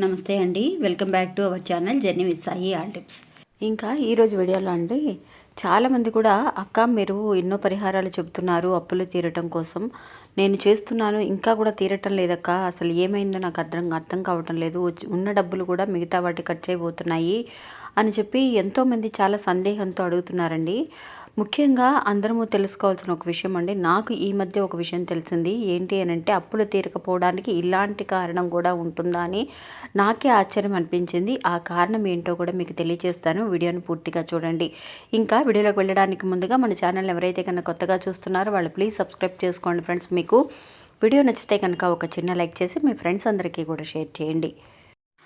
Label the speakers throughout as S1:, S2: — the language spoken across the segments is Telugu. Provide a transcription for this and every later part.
S1: నమస్తే అండి. Welcome back to our channel journey with Sai all tips.
S2: ఇంకా ఈరోజు వీడియోలో అండి చాలామంది కూడా అక్క మీరు ఎన్నో పరిహారాలు చెబుతున్నారు అప్పులు తీరటం కోసం. నేను చేస్తున్నాను ఇంకా కూడా తీరటం లేదక్క. అసలు ఏమైందో నాకు అర్థం అర్థం కావటం లేదు. వచ్చి- ఉన్న డబ్బులు కూడా మిగతా వాటి ఖర్చు అయిపోతున్నాయి అని చెప్పి ఎంతోమంది చాలా సందేహంతో అడుగుతున్నారండి. ముఖ్యంగా అందరము తెలుసుకోవాల్సిన ఒక విషయం అండి. నాకు ఈ మధ్య ఒక విషయం తెలిసింది. ఏంటి అని అంటే అప్పులు తీరకపోవడానికి ఇలాంటి కారణం కూడా ఉంటుందా అని నాకే ఆశ్చర్యం అనిపించింది. ఆ కారణం ఏంటో కూడా మీకు తెలియజేస్తాను. వీడియోని పూర్తిగా చూడండి. ఇంకా వీడియోలోకి వెళ్ళడానికి ముందుగా మన ఛానల్ ఎవరైతే కనుక కొత్తగా చూస్తున్నారో వాళ్ళు ప్లీజ్ సబ్స్క్రైబ్ చేసుకోండి ఫ్రెండ్స్. మీకు వీడియో నచ్చితే కనుక ఒక చిన్న లైక్ చేసి మీ ఫ్రెండ్స్ అందరికీ కూడా షేర్ చేయండి.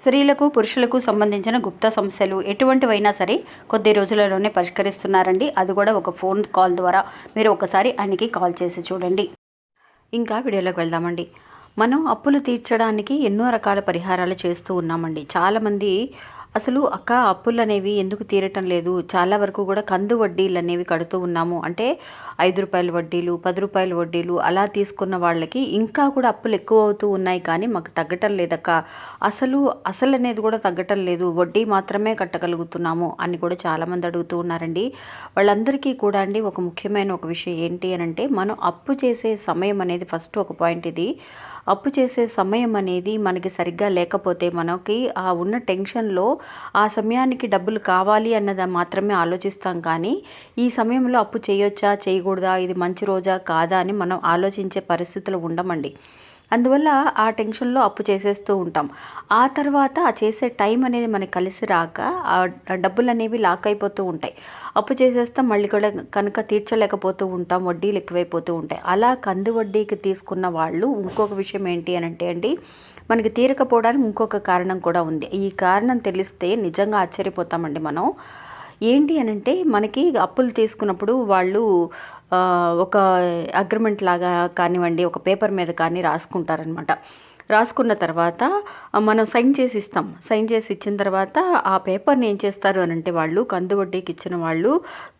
S2: స్త్రీలకు పురుషులకు సంబంధించిన గుప్త సమస్యలు ఎటువంటివైనా సరే కొద్ది రోజులలోనే పరిష్కరిస్తున్నారండి. అది కూడా ఒక ఫోన్ కాల్ ద్వారా. మీరు ఒకసారి ఆయనకి కాల్ చేసి చూడండి. ఇంకా వీడియోలోకి వెళ్దామండి. మనం అప్పులు తీర్చడానికి ఎన్నో రకాల పరిహారాలు చేస్తూ ఉన్నామండి. చాలామంది అసలు అక్క అప్పులు అనేవి ఎందుకు తీరటం లేదు? చాలా వరకు కూడా కందు వడ్డీలు అనేవి కడుతూ ఉన్నాము. అంటే ఐదు రూపాయల వడ్డీలు పది రూపాయల వడ్డీలు అలా తీసుకున్న వాళ్ళకి ఇంకా కూడా అప్పులు ఎక్కువ అవుతూ ఉన్నాయి కానీ మాకు తగ్గటం లేదక్క. అసలు అసలు అనేది కూడా తగ్గటం లేదు. వడ్డీ మాత్రమే కట్టగలుగుతున్నాము అని కూడా చాలామంది అడుగుతూ ఉన్నారండి. వాళ్ళందరికీ కూడా అండి ఒక ముఖ్యమైన ఒక విషయం ఏంటి అని అంటే మనం అప్పు చేసే సమయం అనేది ఫస్ట్ ఒక పాయింట్ ఇది. అప్పు చేసే సమయం అనేది మనకి సరిగ్గా లేకపోతే మనకి ఆ ఉన్న టెన్షన్లో ఆ సమయానికి డబ్బులు కావాలి అన్నది మాత్రమే ఆలోచిస్తాం కానీ ఈ సమయంలో అప్పు చేయొచ్చా చేయకూడదా ఇది మంచి రోజా కాదా అని మనం ఆలోచించే పరిస్థితులు ఉండమండి. అందువల్ల ఆ టెన్షన్లో అప్పు చేసేస్తూ ఉంటాం. ఆ తర్వాత ఆ చేసే టైం అనేది మనకి కలిసి రాక ఆ డబ్బులు అనేవి లాక్ అయిపోతూ ఉంటాయి. అప్పు చేసేస్తాం మళ్ళీ కూడా కనుక తీర్చలేకపోతూ ఉంటాం వడ్డీలు ఎక్కువైపోతూ ఉంటాయి. అలా కంది వడ్డీకి తీసుకున్న వాళ్ళు ఇంకొక విషయం ఏంటి అని అంటే అండి మనకి తీరకపోవడానికి ఇంకొక కారణం కూడా ఉంది. ఈ కారణం తెలిస్తే నిజంగా ఆశ్చర్యపోతామండి మనం. ఏంటి అని అంటే మనకి అప్పులు తీసుకున్నప్పుడు వాళ్ళు ఒక అగ్రిమెంట్ లాగా కానివ్వండి ఒక పేపర్ మీద కానీ రాసుకుంటారనమాట రాసుకున్న తర్వాత మనం సైన్ చేసి ఇస్తాం. సైన్ చేసి ఇచ్చిన తర్వాత ఆ పేపర్ని ఏం చేస్తారు అని అంటే వాళ్ళు కందు వడ్డీకి ఇచ్చిన వాళ్ళు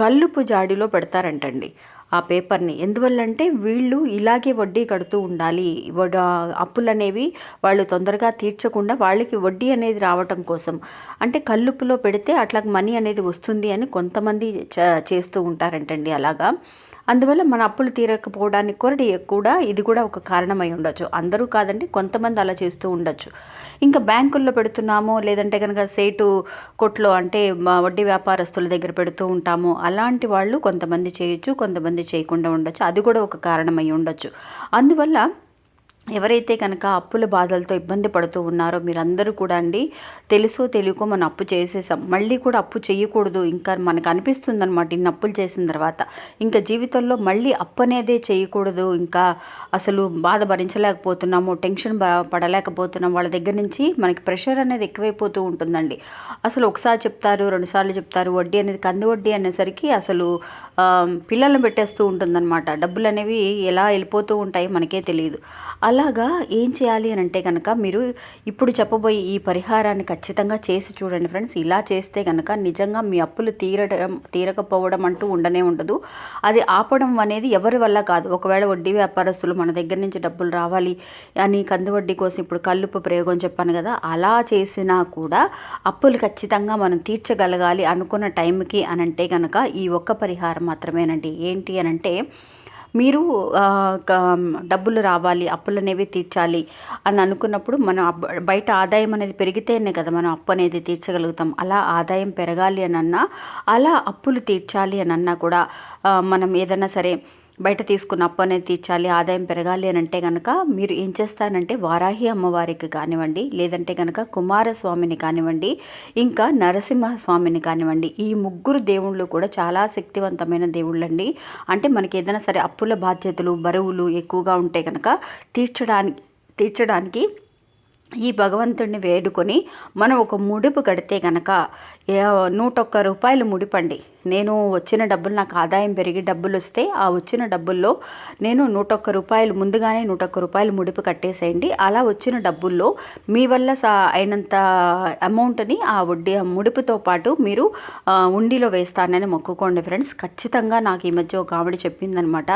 S2: కల్లుపు జాడిలో పెడతారంటండి. ఆ పేపర్ని ఎందువల్లంటే వీళ్ళు ఇలాగే వడ్డీ కడుతూ ఉండాలి. అప్పులు అనేవి వాళ్ళు తొందరగా తీర్చకుండా వాళ్ళకి వడ్డీ అనేది రావటం కోసం. అంటే కల్లుపులో పెడితే అట్లా మనీ అనేది వస్తుంది అని కొంతమంది చేస్తూ ఉంటారంటండి అలాగా. అందువల్ల మన అప్పులు తీరకపోవడానికి కూడా కూడా ఇది కూడా ఒక కారణమై ఉండొచ్చు. అందరూ కాదండి కొంతమంది అలా చేస్తూ ఉండొచ్చు. ఇంకా బ్యాంకుల్లో పెడుతున్నాము లేదంటే కనుక సేటు కొట్లో అంటే మా వడ్డీ వ్యాపారస్తుల దగ్గర పెడుతూ ఉంటాము. అలాంటి వాళ్ళు కొంతమంది చేయొచ్చు కొంతమంది చేయకుండా ఉండొచ్చు. అది కూడా ఒక కారణమై ఉండొచ్చు. అందువల్ల ఎవరైతే కనుక అప్పుల బాధలతో ఇబ్బంది పడుతూ ఉన్నారో మీరందరూ కూడా అండి తెలుసో తెలియకో మనం అప్పు చేసేసాం మళ్ళీ కూడా అప్పు చేయకూడదు. ఇంకా మనకు అనిపిస్తుంది అనమాట ఇన్ని అప్పులు చేసిన తర్వాత. ఇంకా జీవితంలో మళ్ళీ అప్పు అనేదే చేయకూడదు. ఇంకా అసలు బాధ భరించలేకపోతున్నాము టెన్షన్ పడలేకపోతున్నాం వాళ్ళ దగ్గర నుంచి మనకి ప్రెషర్ అనేది ఎక్కువైపోతూ ఉంటుందండి. అసలు ఒకసారి చెప్తారు రెండుసార్లు చెప్తారు వడ్డీ అనేది కంది వడ్డీ అనేసరికి అసలు పిల్లలను పెట్టేస్తూ ఉంటుందన్నమాట. డబ్బులు అనేవి ఎలా వెళ్ళిపోతూ ఉంటాయి మనకే తెలియదు. అలా అలాగా ఏం చేయాలి అని అంటే కనుక మీరు ఇప్పుడు చెప్పబోయే ఈ పరిహారాన్ని ఖచ్చితంగా చేసి చూడండి ఫ్రెండ్స్. ఇలా చేస్తే కనుక నిజంగా మీ అప్పులు తీరడం తీరకపోవడం అంటూ ఉండనే ఉండదు. అది ఆపడం అనేది ఎవరి వల్ల కాదు. ఒకవేళ వడ్డీ వ్యాపారస్తులు మన దగ్గర నుంచి డబ్బులు రావాలి అని కందు వడ్డీ కోసం ఇప్పుడు కల్లుపు ప్రయోగం చెప్పాను కదా అలా చేసినా కూడా అప్పులు ఖచ్చితంగా మనం తీర్చగలగాలి అనుకున్న టైంకి అని అంటే కనుక ఈ ఒక్క పరిహారం మాత్రమేనండి. ఏంటి అని అంటే మీరు డబ్బులు రావాలి అప్పులు అనేవి తీర్చాలి అని అనుకున్నప్పుడు మనం బయట ఆదాయం అనేది పెరిగితేనే కదా మనం అప్పు అనేది తీర్చగలుగుతాం. అలా ఆదాయం పెరగాలి అని అన్నా అలా అప్పులు తీర్చాలి అని అన్నా కూడా మనం ఏదైనా సరే బయట తీసుకున్న అప్పు అనేది తీర్చాలి ఆదాయం పెరగాలి అని అంటే కనుక మీరు ఏం చేస్తారంటే వారాహి అమ్మవారికి కానివ్వండి లేదంటే కనుక కుమారస్వామిని కానివ్వండి ఇంకా నరసింహ స్వామిని కానివ్వండి ఈ ముగ్గురు దేవుళ్ళు కూడా చాలా శక్తివంతమైన దేవుళ్ళండి. అంటే మనకి ఏదైనా సరే అప్పుల బాధ్యతలు బరువులు ఎక్కువగా ఉంటే కనుక తీర్చడానికి తీర్చడానికి ఈ భగవంతుడిని వేడుకొని మనం ఒక ముడుపు కడితే కనుక నూట ఒక్క రూపాయలు ముడిపండి. నేను వచ్చిన డబ్బులు నాకు ఆదాయం పెరిగి డబ్బులు వస్తే ఆ వచ్చిన డబ్బుల్లో నేను నూట ఒక్క రూపాయలు ముందుగానే నూట ఒక్క రూపాయలు ముడుపు కట్టేసేయండి. అలా వచ్చిన డబ్బుల్లో మీ వల్ల సా అయినంత అమౌంట్ని ఆ వడ్డీ ఆ ముడుపుతో పాటు మీరు ఉండిలో వేస్తానని మొక్కుకోండి ఫ్రెండ్స్. ఖచ్చితంగా నాకు ఈ మధ్య ఒక ఆవిడ చెప్పిందనమాట.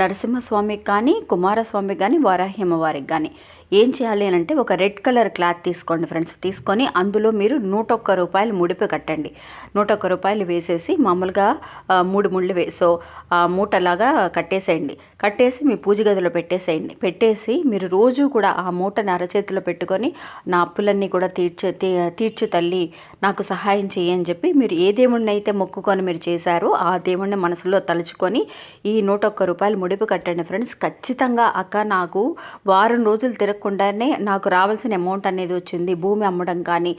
S2: నరసింహస్వామికి కానీ కుమారస్వామికి కానీ వారాహ్యమ్మవారికి కానీ. ఏం చేయాలి అని అంటే ఒక రెడ్ కలర్ క్లాత్ తీసుకోండి ఫ్రెండ్స్. తీసుకొని అందులో మీరు నూట ఒక్క రూపాయలు ముడిపి కట్టండి. నూట ఒక్క రూపాయలు వేసేసి మామూలుగా మూడు ముళ్ళు వే సో ఆ మూటలాగా కట్టేసేయండి. కట్టేసి మీ పూజ గదిలో పెట్టేసేయండి. పెట్టేసి మీరు రోజు కూడా ఆ మూటని అరచేతిలో పెట్టుకొని నా అప్పులన్నీ కూడా తీర్చే తీ- తీర్చు తల్లి నాకు సహాయం చేయి అని చెప్పి మీరు ఏ దేవుణ్ణి అయితే మొక్కుకొని మీరు చేశారో ఆ దేవుణ్ణి మనసులో తలుచుకొని ఈ నూట ఒక్క రూపాయలు ముడిపి కట్టండి ఫ్రెండ్స్. ఖచ్చితంగా అక్క నాకు వారం రోజులు తిరగ అడగకుండానే నాకు రావాల్సిన అమౌంట్ అనేది వచ్చింది భూమి అమ్మడం కానీ.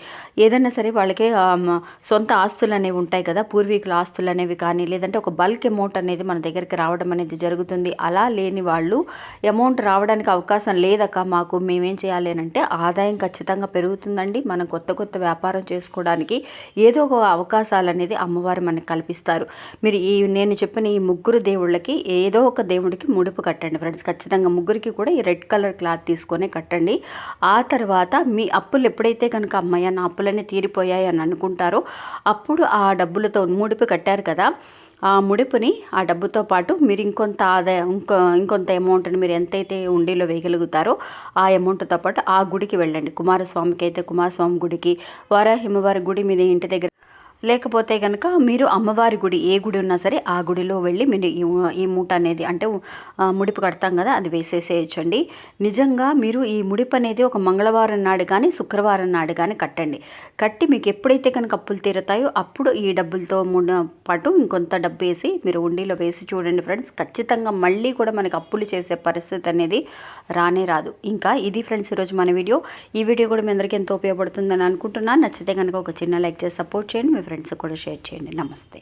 S2: ఏదైనా సరే వాళ్ళకి సొంత ఆస్తులు అనేవి ఉంటాయి కదా పూర్వీకుల ఆస్తులు అనేవి కానీ లేదంటే ఒక బల్క్ అమౌంట్ అనేది మన దగ్గరికి రావడం అనేది జరుగుతుంది. అలా లేని వాళ్ళు అమౌంట్ రావడానికి అవకాశం లేదక్క మాకు. మేమేం చేయాలి అని అంటే ఆదాయం ఖచ్చితంగా పెరుగుతుందండి. మనం కొత్త కొత్త వ్యాపారం చేసుకోవడానికి ఏదో ఒక అవకాశాలు అనేది అమ్మవారు మనకు కల్పిస్తారు. మీరు ఈ నేను చెప్పిన ఈ ముగ్గురు దేవుళ్ళకి ఏదో ఒక దేవుడికి ముడుపు కట్టండి ఫ్రెండ్స్. ఖచ్చితంగా ముగ్గురికి కూడా ఈ రెడ్ కలర్ క్లాత్ తీసుకొని కట్టండి. ఆ తర్వాత మీ అప్పులు ఎప్పుడైతే కనుక అమ్మయ్య నా అప్పులన్నీ తీరిపోయాయి అని అనుకుంటారో అప్పుడు ఆ డబ్బులతో ముడిపు కట్టారు కదా. ఆ ముడుపుని ఆ డబ్బుతో పాటు మీరు ఇంకొంత ఆదాయం ఇంకో ఇంకొంత అమౌంట్ని మీరు ఎంతైతే ఉండిలో వేయగలుగుతారో ఆ అమౌంట్తో పాటు ఆ గుడికి వెళ్ళండి. కుమారస్వామికి అయితే కుమారస్వామి గుడికి వారాహిమవారి గుడి మీద ఇంటి దగ్గర లేకపోతే కనుక మీరు అమ్మవారి గుడి ఏ గుడి ఉన్నా సరే ఆ గుడిలో వెళ్ళి మీరు ఈ ఈ మూట అనేది అంటే ముడిపు కడతాం కదా అది వేసేసేయచ్చండి. నిజంగా మీరు ఈ ముడిపు అనేది ఒక మంగళవారం నాడు కానీ శుక్రవారం నాడు కానీ కట్టండి. కట్టి మీకు ఎప్పుడైతే కనుక అప్పులు తీరుతాయో అప్పుడు ఈ డబ్బులతో పాటు ఇంకొంత డబ్బు వేసి మీరు ఉండిలో వేసి చూడండి ఫ్రెండ్స్. ఖచ్చితంగా మళ్ళీ కూడా మనకి అప్పులు చేసే పరిస్థితి అనేది రానే రాదు. ఇంకా ఇది ఫ్రెండ్స్ ఈరోజు మన వీడియో. ఈ వీడియో కూడా మీ అందరికీ ఎంతో ఉపయోగపడుతుందని అనుకుంటున్నాను. నచ్చితే కనుక ఒక చిన్న లైక్ చేసి సపోర్ట్ చేయండి. ఫ్రెండ్స్ కూడా షేర్ చేయండి. నమస్తే.